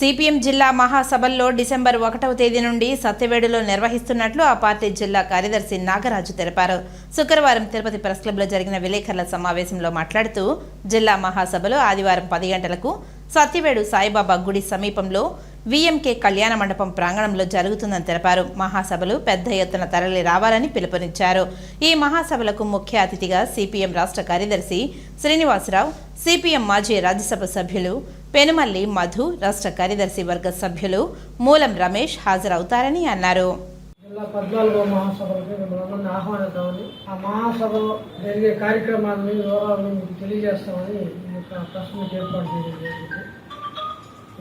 CPM జిల్లా మహాసభల్లో December ఒకటవ తేదీ నుండి సత్యవేడులో నిర్వహిస్తున్నట్లు ఆ పార్టీ జిల్లా కార్యదర్శి నాగరాజు తెలిపారు. శుక్రవారం తిరుపతి ప్రెస్ క్లబ్లో జరిగిన విలేకరుల సమావేశంలో మాట్లాడుతూ జిల్లా మహాసభలో ఆదివారం పది గంటలకు సత్యవేడు సాయిబాబా గుడి సమీపంలో వీఎంకే కళ్యాణ మండపం ప్రాంగణంలో జరుగుతుందని తెలిపారు. మహాసభలు పెద్ద ఎత్తున తరలి రావాలని పిలుపునిచ్చారు. ఈ మహాసభలకు ముఖ్య అతిథిగా సిపిఎం రాష్ట్ర కార్యదర్శి శ్రీనివాసరావు సిపిఎం మాజీ రాజ్యసభ సభ్యులు పెనుమల్లి మధు రాష్ట్ర కార్యదర్శి వర్గ సభ్యులు మూలం రమేష్ హాజరవుతారని అన్నారు. జిల్లా పద్నాలుగో మహాసభలకి మిమ్మల్ని ఆహ్వానిద్దామని ఆ మహాసభలో జరిగే కార్యక్రమాలని వివరాలను మీకు తెలియజేస్తామని ఈ యొక్క ప్రెస్ ఏర్పాటు చేయడం జరిగింది.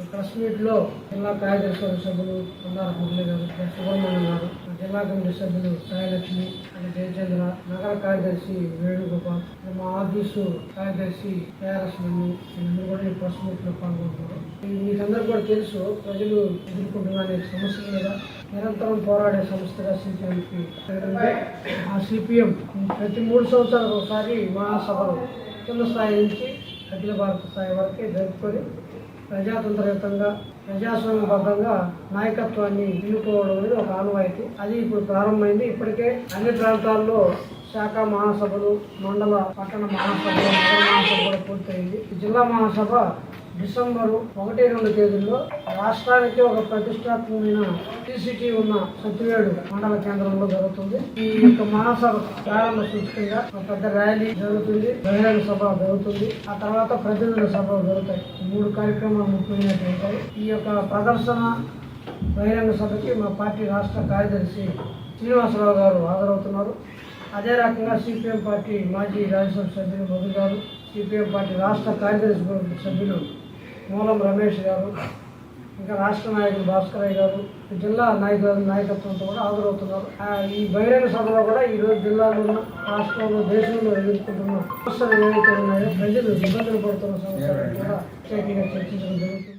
ప్రెస్ మీట్లో జిల్లా కార్యదర్శి సభ్యులు మందార మురళి గారు సుబ్రహ్మణ్యం గారు జిల్లా కమిటీ సభ్యులు సాయలక్ష్మి అండ్ జయచంద్ర నగర కార్యదర్శి వేణుగోపాల్ మా ఆఫీసు కార్యదర్శి కేఆర్ఎస్ మణి వీళ్ళందరూ కూడా ఈ ప్రెస్ మీట్లో పాల్గొంటున్నారు. మీకందరూ కూడా తెలుసు ప్రజలు ఎదుర్కొంటున్న అనేక సమస్యల మీద నిరంతరం పోరాడే సంస్థగా సిపిఎంకి ఆ సిపిఎం ప్రతి మూడు సంవత్సరాలకు ఒకసారి మహాసభలు చిన్న స్థాయి నుంచి అఖిల భారత స్థాయి వరకే జరుపుకొని ప్రజాతంత్రయుతంగా ప్రజాస్వామ్యబద్ధంగా నాయకత్వాన్ని నిలుపుకోవడం అనేది ఒక ఆనవాయితీ. అది ఇప్పుడు ప్రారంభమైంది. ఇప్పటికే అన్ని ప్రాంతాల్లో శాఖ మహాసభలు మండల పట్టణ మహాసభలు నగర మహాసభ కూడా పూర్తయింది. జిల్లా మహాసభ డిసెంబరు ఒకటి రెండు తేదీల్లో రాష్ట్రానికి ఒక ప్రతిష్టాత్మకమైన టీసీటీ ఉన్న సత్యవేడు మండల కేంద్రంలో జరుగుతుంది. ఈ యొక్క మహాసభ ప్రారంభ సూచకంగా ఒక పెద్ద ర్యాలీ జరుగుతుంది. బహిరంగ సభ జరుగుతుంది. ఆ తర్వాత ప్రతినిధుల సభ జరుగుతాయి. మూడు కార్యక్రమాలు ముఖ్యమైనవి ఉంటాయి ఈ యొక్క ప్రదర్శన బహిరంగ సభకి మా పార్టీ రాష్ట్ర కార్యదర్శి శ్రీనివాసరావు గారు హాజరవుతున్నారు. అదే రకంగా సిపిఎం పార్టీ మాజీ రాజ్యసభ సభ్యులు మధు గారు సిపిఎం పార్టీ రాష్ట్ర కార్యదర్శి సభ్యులు మూలం రమేష్ గారు ఇంకా రాష్ట్ర నాయకులు భాస్కరయ్య గారు జిల్లా నాయకుల నాయకత్వంతో కూడా హాజరవుతున్నారు. ఈ బహిరంగ సభలో కూడా ఈరోజు జిల్లాలో రాష్ట్రంలో దేశంలో ఎదుర్కొంటున్న సమస్యలు ఏవైతే ఉన్నాయో ప్రజలు ఇబ్బందులు పడుతున్న సమస్యలు కూడా చర్చించడం జరుగుతుంది.